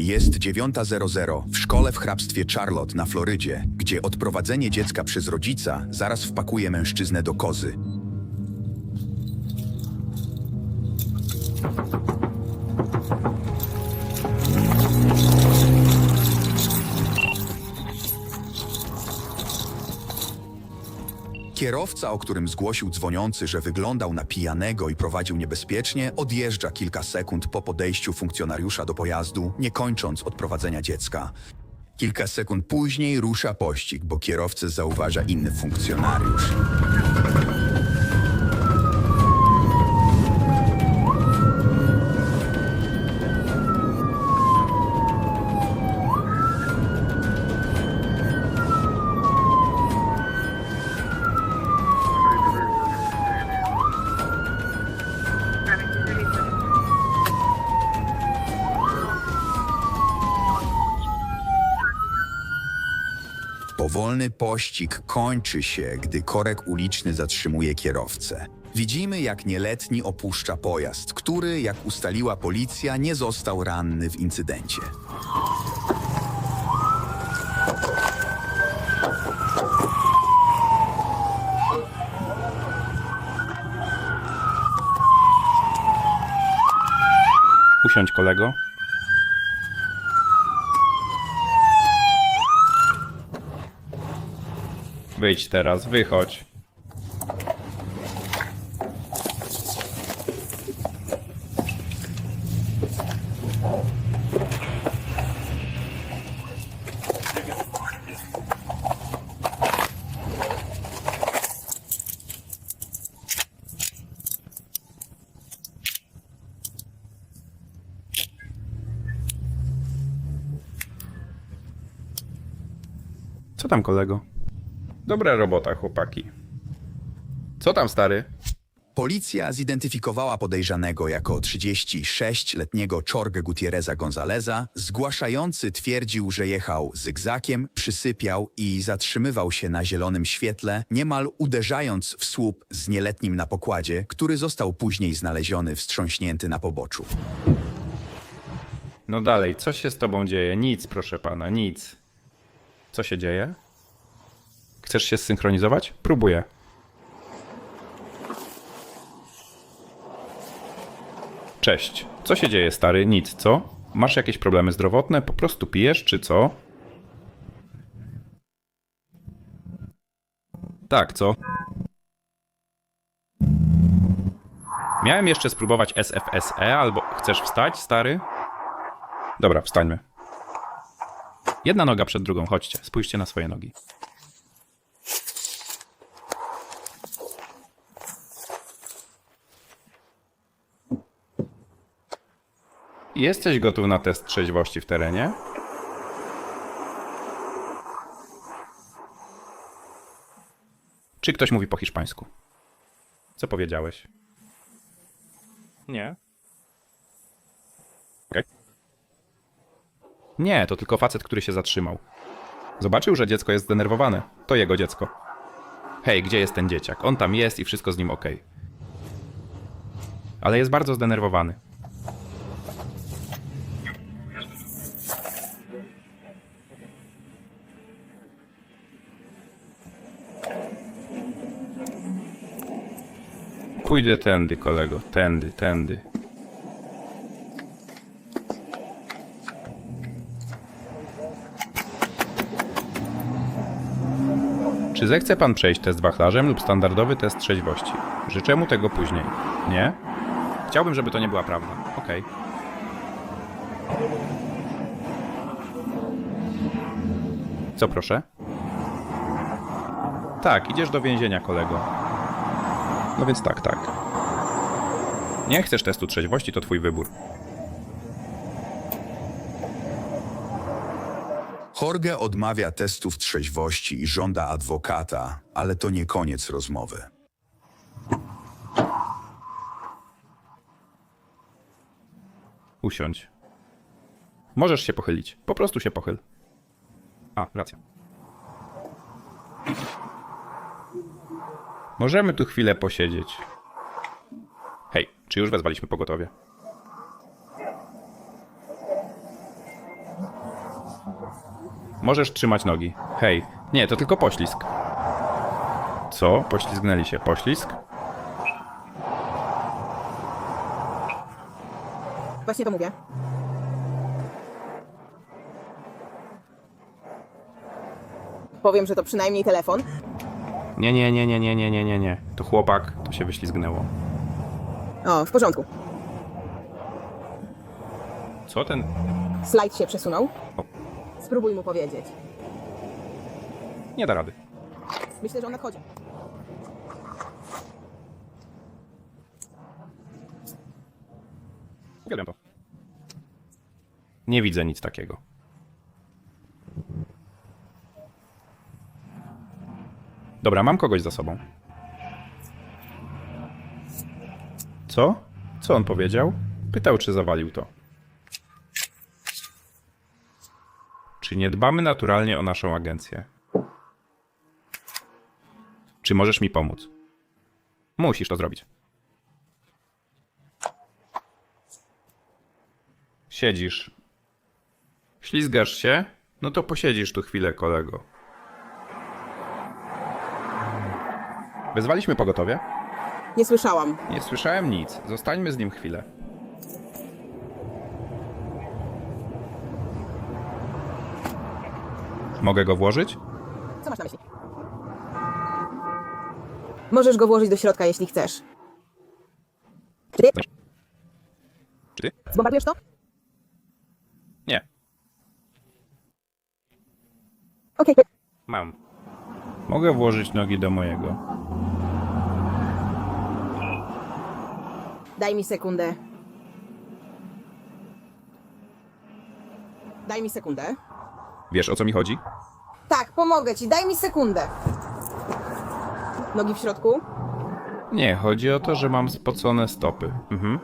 Jest 9.00 w szkole w hrabstwie Charlotte na Florydzie, gdzie odprowadzenie dziecka przez rodzica zaraz wpakuje mężczyznę do kozy. Kierowca, o którym zgłosił dzwoniący, że wyglądał na pijanego i prowadził niebezpiecznie, odjeżdża kilka sekund po podejściu funkcjonariusza do pojazdu, nie kończąc odprowadzenia dziecka. Kilka sekund później rusza pościg, bo kierowcę zauważa inny funkcjonariusz. Powolny pościg kończy się, gdy korek uliczny zatrzymuje kierowcę. Widzimy, jak nieletni opuszcza pojazd, który, jak ustaliła policja, nie został ranny w incydencie. Usiądź, kolego. Wyjdź teraz, wychodź. Co tam, kolego? Dobra robota, chłopaki. Co tam, stary? Policja zidentyfikowała podejrzanego jako 36-letniego Chorge Gutierreza Gonzaleza. Zgłaszający twierdził, że jechał zygzakiem, przysypiał i zatrzymywał się na zielonym świetle, niemal uderzając w słup z nieletnim na pokładzie, który został później znaleziony wstrząśnięty na poboczu. No dalej, co się z tobą dzieje? Nic, proszę pana, nic. Co się dzieje? Chcesz się zsynchronizować? Próbuję. Cześć. Co się dzieje, stary? Nic, co? Masz jakieś problemy zdrowotne? Po prostu pijesz, czy co? Tak, co? Miałem jeszcze spróbować SFSE, albo chcesz wstać, stary? Dobra, wstańmy. Jedna noga przed drugą, chodźcie, spójrzcie na swoje nogi. Jesteś gotów na test trzeźwości w terenie? Czy ktoś mówi po hiszpańsku? Co powiedziałeś? Nie. Okej. Nie, to tylko facet, który się zatrzymał. Zobaczył, że dziecko jest zdenerwowane. To jego dziecko. Hej, gdzie jest ten dzieciak? On tam jest i wszystko z nim ok. Ale jest bardzo zdenerwowany. Pójdę tędy, kolego. Tędy, tędy. Czy zechce pan przejść test wachlarzem lub standardowy test trzeźwości? Życzę mu tego później. Nie? Chciałbym, żeby to nie była prawda. Okej. Co proszę? Tak, idziesz do więzienia, kolego. No więc tak, tak. Nie chcesz testu trzeźwości, to twój wybór. Jorge odmawia testów trzeźwości i żąda adwokata, ale to nie koniec rozmowy. Usiądź. Możesz się pochylić. Po prostu się pochyl. A, racja. Możemy tu chwilę posiedzieć. Hej, czy już wezwaliśmy pogotowie? Możesz trzymać nogi. Hej, nie, to tylko poślizg. Co? Poślizgnęli się. Poślizg? Właśnie to mówię. Powiem, że to przynajmniej telefon. Nie, nie, nie, nie, nie, nie, nie, nie, nie. To chłopak, to się wyślizgnęło. O, w porządku. Co ten? Slajd się przesunął. O. Spróbuj mu powiedzieć. Nie da rady. Myślę, że on nadchodzi. Uwielbiam to. Nie widzę nic takiego. Dobra, mam kogoś za sobą. Co? Co on powiedział? Pytał, czy zawalił to. Czy nie dbamy naturalnie o naszą agencję? Czy możesz mi pomóc? Musisz to zrobić. Siedzisz. Ślizgasz się? No to posiedzisz tu chwilę, kolego. Wezwaliśmy pogotowie? Nie słyszałam. Nie słyszałem nic. Zostańmy z nim chwilę. Mogę go włożyć? Co masz na myśli? Możesz go włożyć do środka, jeśli chcesz. Czy ty Czy ty? zbombardujesz to? Nie. Okej. Mam. Mogę włożyć nogi do mojego. Daj mi sekundę. Daj mi sekundę. Wiesz o co mi chodzi? Tak, pomogę ci. Daj mi sekundę. Nogi w środku? Nie, chodzi o to, że mam spocone stopy. Mhm.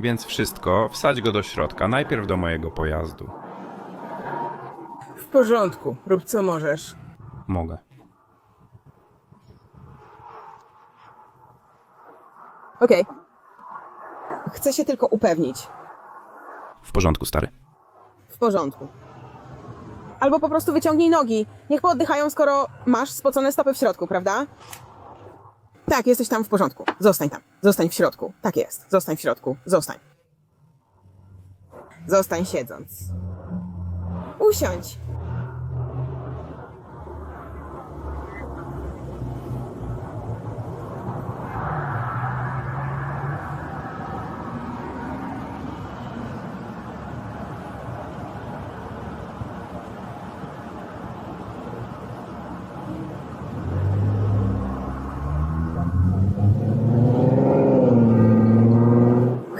Więc wszystko, wsadź go do środka, najpierw do mojego pojazdu. W porządku. Rób co możesz. Mogę. Okej. Chcę się tylko upewnić. W porządku, stary. W porządku. Albo po prostu wyciągnij nogi. Niech pooddychają, skoro masz spocone stopy w środku, prawda? Tak, jesteś tam w porządku. Zostań tam. Zostań w środku. Tak jest. Zostań w środku. Zostań. Zostań siedząc. Usiądź.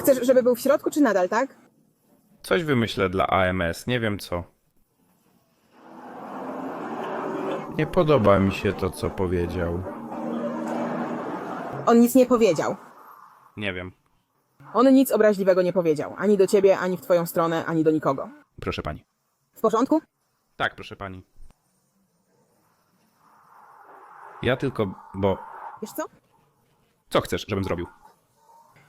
Chcesz, żeby był w środku, czy nadal, tak? Coś wymyślę dla AMS, nie wiem co. Nie podoba mi się to, co powiedział. On nic nie powiedział. Nie wiem. On nic obraźliwego nie powiedział. Ani do ciebie, ani w twoją stronę, ani do nikogo. Proszę pani. W porządku? Tak, proszę pani. Ja tylko, bo. Wiesz co? Co chcesz, żebym zrobił?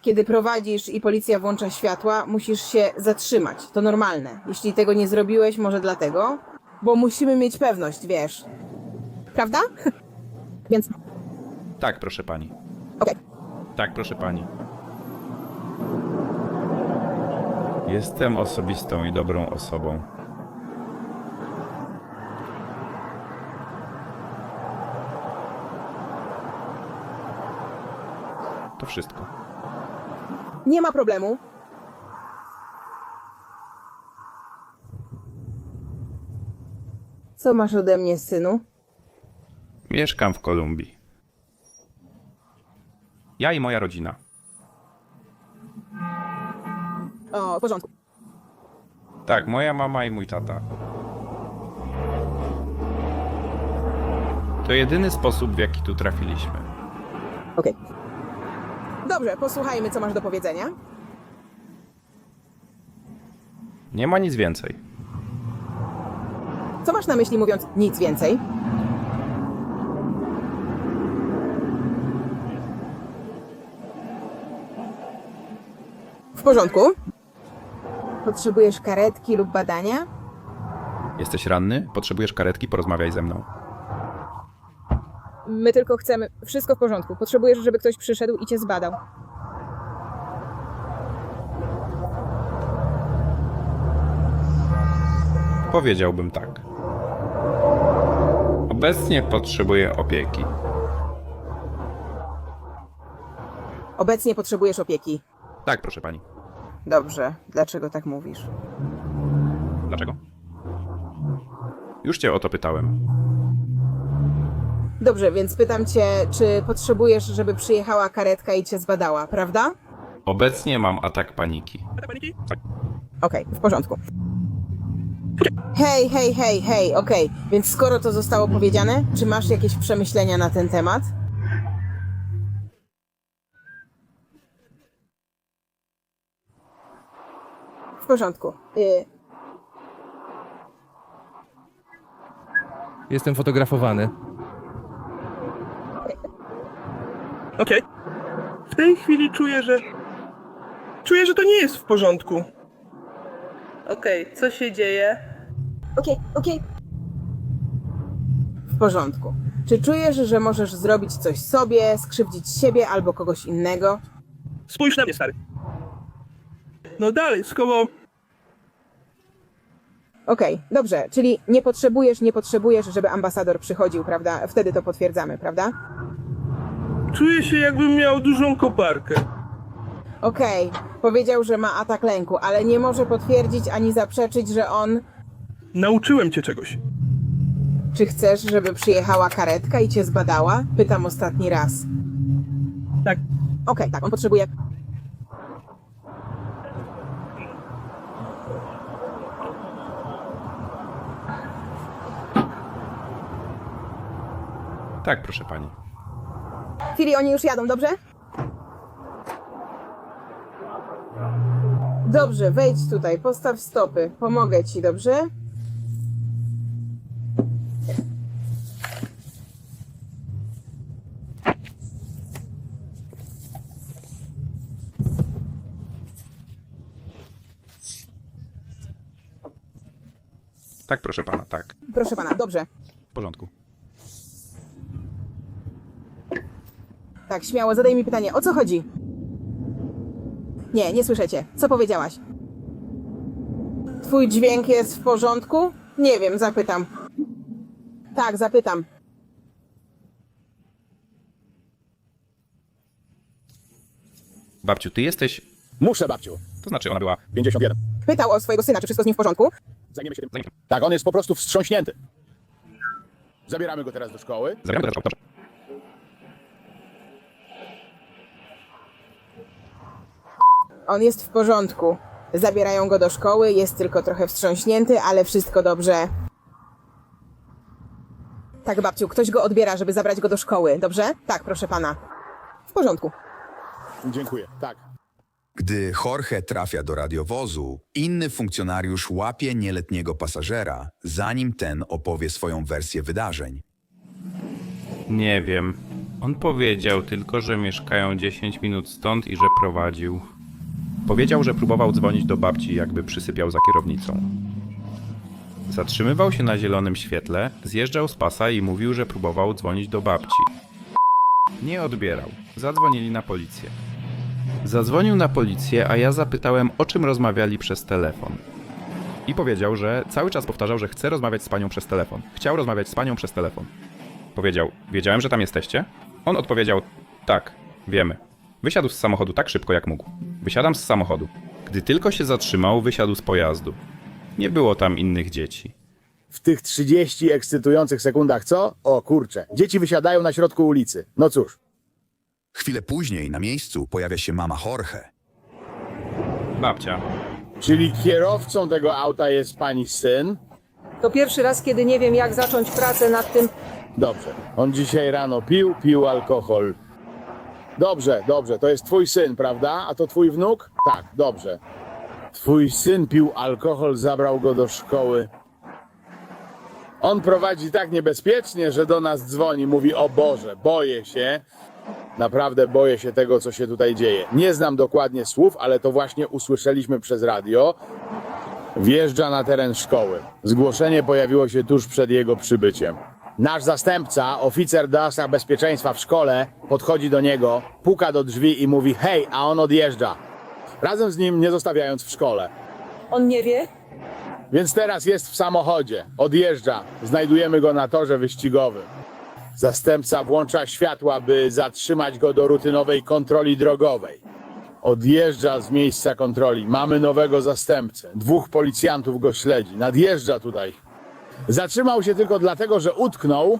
Kiedy prowadzisz i policja włącza światła, musisz się zatrzymać. To normalne. Jeśli tego nie zrobiłeś, może dlatego, bo musimy mieć pewność, wiesz. Prawda? Więc, Tak, proszę pani. okej. Tak, proszę pani. Jestem osobistą i dobrą osobą. To wszystko. Nie ma problemu. Co masz ode mnie, synu? Mieszkam w Kolumbii. Ja i moja rodzina. O, w porządku. Tak, moja mama i mój tata. To jedyny sposób, w jaki tu trafiliśmy. Dobrze, posłuchajmy, co masz do powiedzenia. Nie ma nic więcej. Co masz na myśli, mówiąc nic więcej? W porządku. Potrzebujesz karetki lub badania? Jesteś ranny? Potrzebujesz karetki? Porozmawiaj ze mną. My tylko chcemy. Wszystko w porządku. Potrzebujesz, żeby ktoś przyszedł i cię zbadał. Powiedziałbym tak. Obecnie potrzebuję opieki. Obecnie potrzebujesz opieki. Tak, proszę pani. Dobrze, dlaczego tak mówisz? Dlaczego? Już cię o to pytałem. Dobrze, więc pytam cię, czy potrzebujesz, żeby przyjechała karetka i cię zbadała, prawda? Obecnie mam atak paniki. Okej, w porządku. Hej, hej, hej, hej, okej. Więc skoro to zostało powiedziane, czy masz jakieś przemyślenia na ten temat? W porządku. Y, Jestem fotografowany. Okej. W tej chwili czuję, że. Czuję, że to nie jest w porządku. Okej, co się dzieje? Okej, okej. W porządku. Czy czujesz, że możesz zrobić coś sobie, skrzywdzić siebie albo kogoś innego? Spójrz na mnie, stary. No dalej, skoro. Okej, dobrze, czyli nie potrzebujesz, nie potrzebujesz, żeby ambasador przychodził, prawda? Wtedy to potwierdzamy, prawda? Czuję się, jakbym miał dużą koparkę. Okej, powiedział, że ma atak lęku, ale nie może potwierdzić ani zaprzeczyć, że on. Nauczyłem cię czegoś. Czy chcesz, żeby przyjechała karetka i cię zbadała? Pytam ostatni raz. Tak. Okej, tak, on potrzebuje. Tak, proszę pani. Chwili, oni już jadą, dobrze? Dobrze, wejdź tutaj, postaw stopy. Pomogę ci, dobrze? Tak, proszę pana, tak. Proszę pana, dobrze. W porządku. Tak, śmiało, zadaj mi pytanie, o co chodzi? Nie, nie słyszycie. Co powiedziałaś? Twój dźwięk jest w porządku? Nie wiem, zapytam. Tak, zapytam. Babciu, ty jesteś... Muszę, babciu. To znaczy, ona była... 51. Pytał o swojego syna, czy wszystko z nim w porządku? Zajmiemy się tym. Tak, on jest po prostu wstrząśnięty. Zabieramy go teraz do szkoły. Zabieramy teraz... Dobrze. On jest w porządku. Zabierają go do szkoły, jest tylko trochę wstrząśnięty, ale wszystko dobrze. Tak, babciu, ktoś go odbiera, żeby zabrać go do szkoły, dobrze? Tak, proszę pana. W porządku. Dziękuję. Tak. Gdy Jorge trafia do radiowozu, inny funkcjonariusz łapie nieletniego pasażera, zanim ten opowie swoją wersję wydarzeń. Nie wiem. On powiedział tylko, że mieszkają 10 minut stąd i że prowadził. Powiedział, że próbował dzwonić do babci, jakby przysypiał za kierownicą. Zatrzymywał się na zielonym świetle, zjeżdżał z pasa i mówił, że próbował dzwonić do babci. Nie odbierał. Zadzwonili na policję. Zadzwonił na policję, a ja zapytałem, o czym rozmawiali przez telefon. I powiedział, że cały czas powtarzał, że chce rozmawiać z panią przez telefon. Chciał rozmawiać z panią przez telefon. Powiedział, wiedziałem, że tam jesteście? On odpowiedział, tak, wiemy. Wysiadł z samochodu tak szybko, jak mógł. Wysiadam z samochodu. Gdy tylko się zatrzymał, wysiadł z pojazdu. Nie było tam innych dzieci. W tych 30 ekscytujących sekundach, co? O kurczę. Dzieci wysiadają na środku ulicy. No cóż. Chwilę później na miejscu pojawia się mama Jorge. Babcia. Czyli kierowcą tego auta jest pani syn? To pierwszy raz, kiedy nie wiem, jak zacząć pracę nad tym. Dobrze. On dzisiaj rano pił, pił alkohol. Dobrze, dobrze. To jest twój syn, prawda? A to twój wnuk? Tak, dobrze. Twój syn pił alkohol, zabrał go do szkoły. On prowadzi tak niebezpiecznie, że do nas dzwoni. Mówi: O Boże, boję się. Naprawdę boję się tego, co się tutaj dzieje. Nie znam dokładnie słów, ale to właśnie usłyszeliśmy przez radio. Wjeżdża na teren szkoły. Zgłoszenie pojawiło się tuż przed jego przybyciem. Nasz zastępca, oficer spraw bezpieczeństwa w szkole, podchodzi do niego, puka do drzwi i mówi hej, a on odjeżdża. Razem z nim nie zostawiając w szkole. On nie wie? Więc teraz jest w samochodzie, odjeżdża, znajdujemy go na torze wyścigowym. Zastępca włącza światła, by zatrzymać go do rutynowej kontroli drogowej. Odjeżdża z miejsca kontroli. Mamy nowego zastępcę. Dwóch policjantów go śledzi. Nadjeżdża tutaj. Zatrzymał się tylko dlatego, że utknął.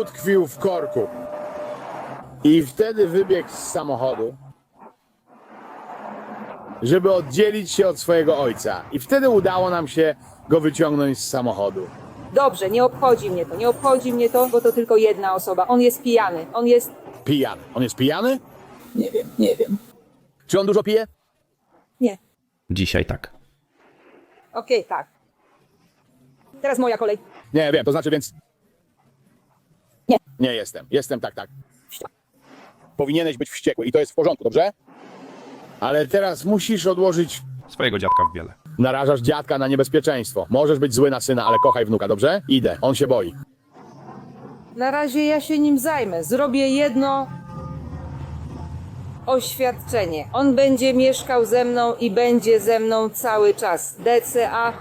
Utkwił w korku. I wtedy wybiegł z samochodu żeby oddzielić się od swojego ojca. I wtedy udało nam się go wyciągnąć z samochodu. Dobrze, nie obchodzi mnie to, nie obchodzi mnie to, bo to tylko jedna osoba. On jest pijany, on jest... Pijany. On jest pijany? Nie wiem, nie wiem. Czy on dużo pije? Nie. Dzisiaj tak. Okej, tak. Teraz moja kolej. Nie wiem, to znaczy więc. Nie. Nie jestem. Jestem tak, tak. Powinieneś być wściekły i to jest w porządku, dobrze? Ale teraz musisz odłożyć. Swojego dziadka w wiele. Narażasz dziadka na niebezpieczeństwo. Możesz być zły na syna, ale kochaj wnuka, dobrze? Idę. On się boi. Na razie ja się nim zajmę. Zrobię jedno oświadczenie. On będzie mieszkał ze mną i będzie ze mną cały czas. DCA,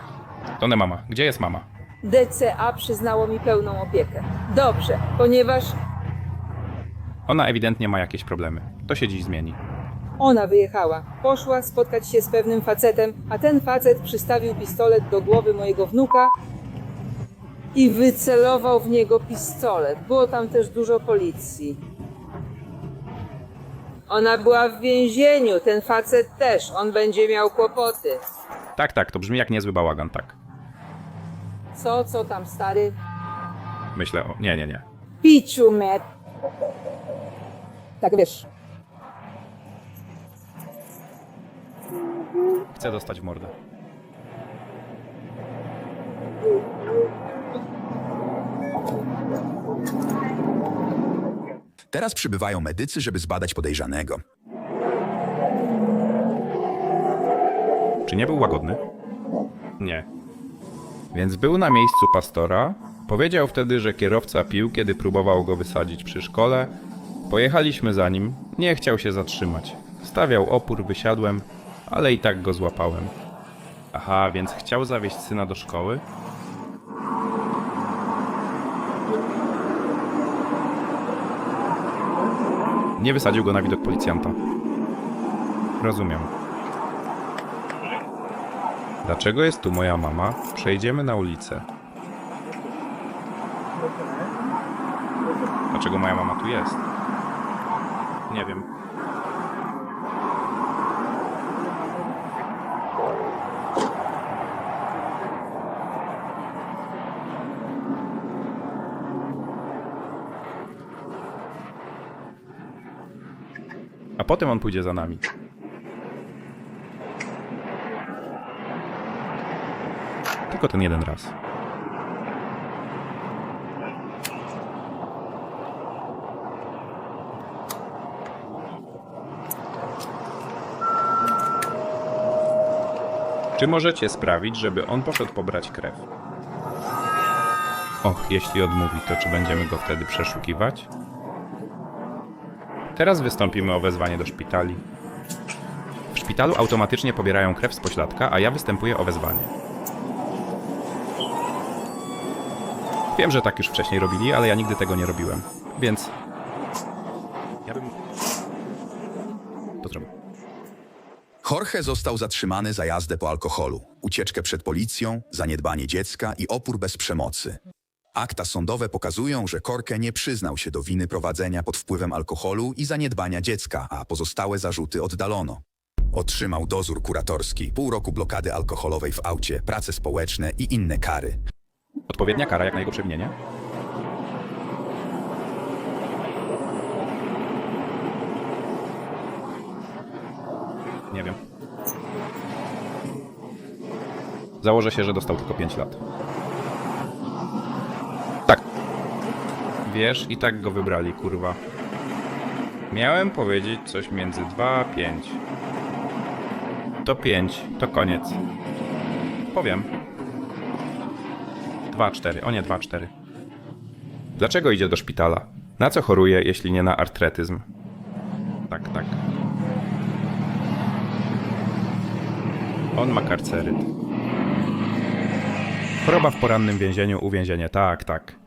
To nie mama. Gdzie jest mama? DCA przyznało mi pełną opiekę. Dobrze, ponieważ Ona ewidentnie ma jakieś problemy. To się dziś zmieni. ona wyjechała. Poszła spotkać się z pewnym facetem, a ten facet przystawił pistolet do głowy mojego wnuka i wycelował w niego pistolet. Było tam też dużo policji. Ona była w więzieniu, ten facet też. On będzie miał kłopoty. Tak, tak, to brzmi jak niezły bałagan, tak. Co, co tam, stary? Myślę o... Nie, nie, nie. Piciu, met. Tak, wiesz. Chcę dostać w mordę. Teraz przybywają medycy, żeby zbadać podejrzanego. Czy nie był łagodny? Nie. Więc był na miejscu pastora. Powiedział wtedy, że kierowca pił, kiedy próbował go wysadzić przy szkole. Pojechaliśmy za nim. Nie chciał się zatrzymać. Stawiał opór, wysiadłem, ale i tak go złapałem. Aha, więc chciał zawieźć syna do szkoły? Nie wysadził go na widok policjanta. Rozumiem. Dlaczego jest tu moja mama? Przejdziemy na ulicę. Dlaczego moja mama tu jest? Nie wiem. A potem on pójdzie za nami. Tylko ten jeden raz. Czy możecie sprawić, żeby on poszedł pobrać krew? Och, jeśli odmówi, to czy będziemy go wtedy przeszukiwać? Teraz wystąpimy o wezwanie do szpitali. W szpitalu automatycznie pobierają krew z pośladka, a ja występuję o wezwanie. Wiem, że tak już wcześniej robili, ale ja nigdy tego nie robiłem. Więc. Ja bym. To zrobił. Jorge został zatrzymany za jazdę po alkoholu, ucieczkę przed policją, zaniedbanie dziecka i opór bez przemocy. Akta sądowe pokazują, że Korke nie przyznał się do winy prowadzenia pod wpływem alkoholu i zaniedbania dziecka, a pozostałe zarzuty oddalono. Otrzymał dozór kuratorski, pół roku blokady alkoholowej w aucie, prace społeczne i inne kary. Odpowiednia kara jak na jego przewinienie? Nie wiem. Założę się, że dostał tylko 5 lat. Tak. Wiesz, i tak go wybrali, kurwa. Miałem powiedzieć coś między 2 a 5. To To 5, to koniec. Powiem. 2-4, o nie 2-4. Dlaczego idzie do szpitala? Na co choruje, jeśli nie na artretyzm? Tak, tak. On ma karceryt. Choroba w porannym więzieniu, uwięzienie, tak, tak.